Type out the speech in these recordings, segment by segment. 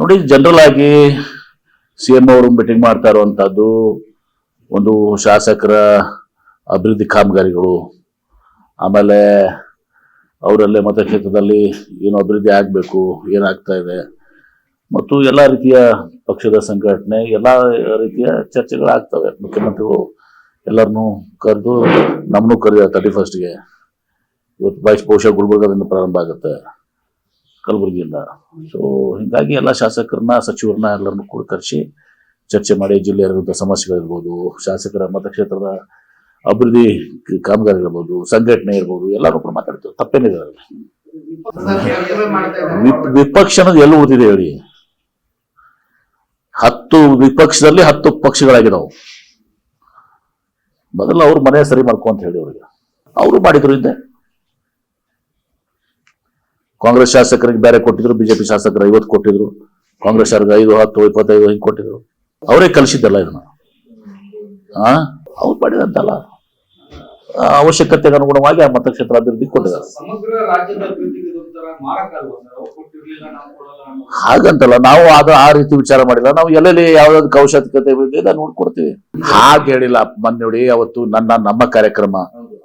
ನೋಡಿ ಜನರಲ್ ಆಗಿ C M ಅವರು ಮೀಟಿಂಗ್ ಮಾಡ್ತಾ ಇರುವಂತಹದ್ದು ಒಂದು ಶಾಸಕರ ಅಭಿವೃದ್ಧಿ ಕಾಮಗಾರಿಗಳು. ಆಮೇಲೆ ಅವರಲ್ಲೇ ಮತಕ್ಷೇತ್ರದಲ್ಲಿ ಏನು ಅಭಿವೃದ್ಧಿ ಆಗಬೇಕು, ಏನಾಗ್ತಾ ಇದೆ, ಮತ್ತು ಎಲ್ಲ ರೀತಿಯ ಪಕ್ಷದ ಸಂಘಟನೆ, ಎಲ್ಲ ರೀತಿಯ ಚರ್ಚೆಗಳಾಗ್ತವೆ. ಮುಖ್ಯಮಂತ್ರಿಗಳು ಎಲ್ಲರನ್ನೂ ಕರೆದು ನಮ್ಮನ್ನು ಕರೆದ ತರ್ಟಿ ಫಸ್ಟ್ಗೆ ಇವತ್ತು ಬಹುಶಃ ಗುಲ್ಬರ್ಗದಿಂದ ಪ್ರಾರಂಭ ಆಗುತ್ತೆ. ಕಲಬುರಗಿಯಿಂದ. ಸೊ ಹೀಗಾಗಿ ಎಲ್ಲ ಶಾಸಕರನ್ನ, ಸಚಿವರನ್ನ ಎಲ್ಲರನ್ನು ಕೂಡ ಕರೆಸಿ ಚರ್ಚೆ ಮಾಡಿ, ಜಿಲ್ಲೆಯ ಸಮಸ್ಯೆಗಳಿರ್ಬೋದು ಶಾಸಕರ ಮತಕ್ಷೇತ್ರದ ಅಭಿವೃದ್ಧಿ ಕಾಮಗಾರಿ ಇರ್ಬೋದು, ಸಂಘಟನೆ ಇರ್ಬೋದು ಎಲ್ಲರೂ ಕೂಡ ಮಾತಾಡ್ತೀವಿ. ತಪ್ಪೇನಿದೆ ವಿಪಕ್ಷ ಅನ್ನೋದು ಎಲ್ಲಿ ಓದಿದೆ ಹೇಳಿ? ಹತ್ತು ವಿಪಕ್ಷದಲ್ಲಿ ಹತ್ತು ಪಕ್ಷಗಳಾಗಿದಾವು. ಮೊದಲು ಅವ್ರ ಮನೆ ಸರಿ ಮಾಡ್ಕೊ ಅಂತ ಹೇಳಿ ಅವ್ರಿಗೆ ಅವರು ಮಾಡಿದ್ರು ಹಿಂದೆ. ಕಾಂಗ್ರೆಸ್ ಶಾಸಕರಿಗೆ ಬೇರೆ ಕೊಟ್ಟಿದ್ರು ಬಿಜೆಪಿ ಶಾಸಕರು ಐವತ್ತು ಕೊಟ್ಟಿದ್ರು ಕಾಂಗ್ರೆಸ್ ಅವ್ರಿಗೆ ಐದು ಹತ್ತು ಇಪ್ಪತ್ತೈದು ಹಿಂಗೆ ಕೊಟ್ಟಿದ್ರು. ಅವರೇ ಕಲಿಸಿದ್ದಲ್ಲ ಇದನ್ನ. ಆ? ಅವ್ರು ಮಾಡಿದಂತಲ್ಲ ಅವಶ್ಯಕತೆಗೆ ಅನುಗುಣವಾಗಿ ಆ ಮತಕ್ಷೇತ್ರ ಅಭಿವೃದ್ಧಿ ಕೊಟ್ಟಿದ್ದಾರೆ. ಹಾಗಂತಲ್ಲ ನಾವು ಅದು ಆ ರೀತಿ ವಿಚಾರ ಮಾಡಿಲ್ಲ. ನಾವು ಎಲ್ಲೆಲ್ಲಿ ಯಾವ್ದಾದ್ರು ಅವಶ್ಯಕತೆ ಇದೆ ನೋಡ್ಕೊಡ್ತೀವಿ. ಹಾಗೆ ಹೇಳಿಲ್ಲ ಮೊನ್ನೆ ನೋಡಿ ಅವತ್ತು ನನ್ನ ನಮ್ಮ ಕಾರ್ಯಕ್ರಮ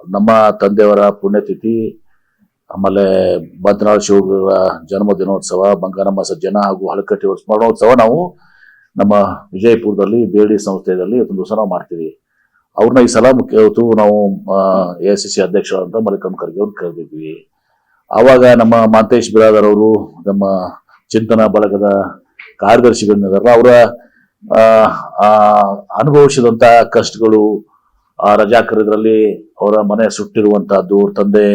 ನಮ್ಮ ತಂದೆಯವರ ಪುಣ್ಯತಿಥಿ ಆಮೇಲೆ ಬದ್ನಾಳ್ ಶಿವಗಳ ಜನ್ಮ ದಿನೋತ್ಸವ ಬಂಗಾರಮ್ಮ ಸಜ್ಜನ ಹಾಗೂ ಹಳಕಟ್ಟಿ ಸ್ಮರಣೋತ್ಸವ ನಾವು ನಮ್ಮ ವಿಜಯಪುರದಲ್ಲಿ ಬೇಡಿ ಸಂಸ್ಥೆಯಲ್ಲಿ ಒಂದು ದಿವಸ ನಾವು ಮಾಡ್ತೀವಿ. ಅವ್ರನ್ನ ಈ ಸಲ ಮುಖ್ಯ ಇವತ್ತು ನಾವು ಎ ಸಿ ಸಿ ಅಧ್ಯಕ್ಷರಾದಂಥ ಮಲ್ಲಿಕಮ್ ಖರ್ಗೆ ಅವ್ರನ್ನ ಕರೆದಿದ್ವಿ. ಆವಾಗ ನಮ್ಮ ಮಾಂತೇಶ್ ಬಿರಾದರ್ ಅವರು, ನಮ್ಮ ಚಿಂತನ ಬಳಗದ ಕಾರ್ಯದರ್ಶಿಗಳನ್ನ ಅವರ ಅನುಭವಿಸಿದಂಥ ಕಷ್ಟಗಳು, ಆ ರಜಾಕರದ್ರಲ್ಲಿ ಅವರ ಮನೆ ಸುಟ್ಟಿರುವಂತಹದ್ದು ತಂದೆ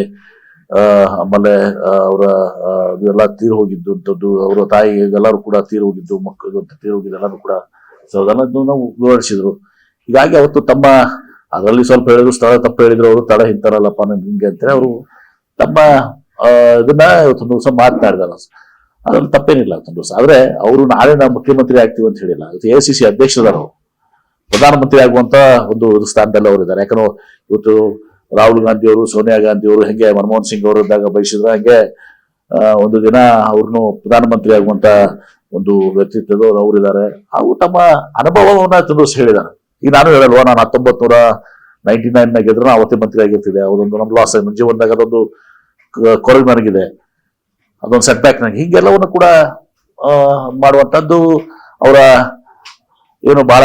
ಆಮೇಲೆ ಅವರ ಎಲ್ಲ ಹೋಗಿದ್ದು ದೊಡ್ಡ ಅವರ ತಾಯಿ ಎಲ್ಲರೂ ಕೂಡ ತೀರು ಹೋಗಿದ್ದು ಮಕ್ಕಳು ತೀರ್ ಹೋಗಿದ್ದು ಎಲ್ಲರೂ ಕೂಡ. ಸೊ ನಾವು ವಿವರಿಸಿದ್ರು. ಹೀಗಾಗಿ ಅವತ್ತು ತಮ್ಮ, ಅದರಲ್ಲಿ ಸ್ವಲ್ಪ ಹೇಳಿದ್ರು, ಸ್ಥಳ ತಪ್ಪು ಹೇಳಿದ್ರು, ಅವರು ತಡ ಹಿಂತಾರಲ್ಲಪ್ಪ ನನ್ಗೆ ಹಿಂಗೆ ಅಂತೇಳಿ ಅವರು ತಮ್ಮ ಇದನ್ನ ಇವತ್ತೊಂದು ದಿವಸ ಮಾತನಾಡಿದಾರೆ. ಅದ್ರಲ್ಲಿ ತಪ್ಪೇನಿಲ್ಲ ಇವತ್ತೊಂದು ದಿವಸ. ಆದ್ರೆ ಅವರು ನಾಳೆ ನಾವು ಮುಖ್ಯಮಂತ್ರಿ ಆಗ್ತೀವಿ ಅಂತ ಹೇಳಿಲ್ಲ. ಎ ಸಿ ಸಿ ಅಧ್ಯಕ್ಷರಾರು ಅವರು. ಪ್ರಧಾನಮಂತ್ರಿ ಆಗುವಂತ ಒಂದು ಸ್ಥಾನದಲ್ಲಿ ಅವರು ಇದ್ದಾರೆ. ಯಾಕಂದ್ರೆ ಇವತ್ತು ರಾಹುಲ್ ಗಾಂಧಿ ಅವರು ಸೋನಿಯಾ ಗಾಂಧಿ ಅವರು ಹೆಂಗೆ ಮನಮೋಹನ್ ಸಿಂಗ್ ಅವರು ಇದ್ದಾಗ ಬಯಸಿದ್ರ ಹಂಗೆ ಒಂದು ದಿನ ಅವ್ರನ್ನು ಪ್ರಧಾನಮಂತ್ರಿ ಆಗುವಂತ ಒಂದು ವ್ಯಕ್ತಿತ್ವದವರು ಅವರಿದ್ದಾರೆ ಹಾಗೂ ತಮ್ಮ ಅನುಭವವನ್ನ ತಿಳಿಸಿ ಹೇಳಿದ್ದಾರೆ. ಈಗ ನಾನು ಹೇಳಲ್ವಾ, ನಾನು ಹತ್ತೊಂಬತ್ ನೂರ ನೈನ್ಟಿ ನೈನ್ ಗೆದ್ರು ಅವತ್ತೇ ಮಂತ್ರಿ ಆಗಿರ್ತಿದೆ ಅದೊಂದು ನಮ್ಮ ಲಾಸ್ ನನ್ನ ಜೀವನದಾಗ ಅದೊಂದು ಕೊರಗು ನನಗಿದೆ. ಅದೊಂದು ಸೆಟ್ ಬ್ಯಾಕ್ ನನಗೆ ಹೀಗೆಲ್ಲವನ್ನು ಕೂಡ ಮಾಡುವಂಥದ್ದು ಅವರ, ಏನು ಬಹಳ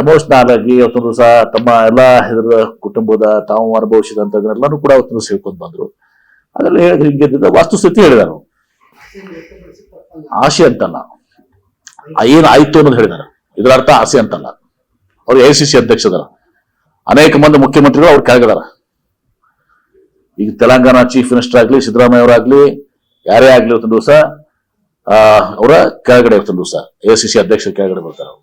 ಎಮೋಷನಲ್ ಆಗಿ ಅವತ್ತೊಂದು ದಿವಸ ತಮ್ಮ ಎಲ್ಲಾ ಇದರ ಕುಟುಂಬದ ತಾವು ಅನುಭವಿಸಿದಂಥದ್ದನ್ನೆಲ್ಲನೂ ಕೂಡ ಅವತ್ತು ಸೇರ್ಕೊಂಡು ಬಂದರು. ಅದರಲ್ಲಿ ಹೇಳಿದ್ರೆ ಹಿಂಗೆ ವಾಸ್ತುಸ್ಥಿತಿ ಹೇಳಿದಾನು ಆಸೆ ಅಂತಲ್ಲ. ಏನಾಯ್ತು ಅನ್ನೋದು ಹೇಳಿದಾರೆ. ಇದರ ಅರ್ಥ ಆಸೆ ಅಂತಲ್ಲ. ಅವ್ರು ಎ ಸಿ ಸಿ ಅಧ್ಯಕ್ಷದಾರ. ಅನೇಕ ಮಂದಿ ಮುಖ್ಯಮಂತ್ರಿಗಳು ಅವ್ರು ಕೆಳಗದಾರ. ಈಗ ತೆಲಂಗಾಣ ಚೀಫ್ ಮಿನಿಸ್ಟರ್ ಆಗ್ಲಿ, ಸಿದ್ದರಾಮಯ್ಯ ಅವರಾಗ್ಲಿ, ಯಾರೇ ಆಗ್ಲಿ ಇವತ್ತೊಂದು ದಿವಸ ಅವರ ಕೆಳಗಡೆ ಇವತ್ತೊಂದು ದಿವಸ. ಎ ಸಿ ಸಿ ಅಧ್ಯಕ್ಷರ ಕೆಳಗಡೆ ಬರ್ತಾರೆ ಅವ್ರು.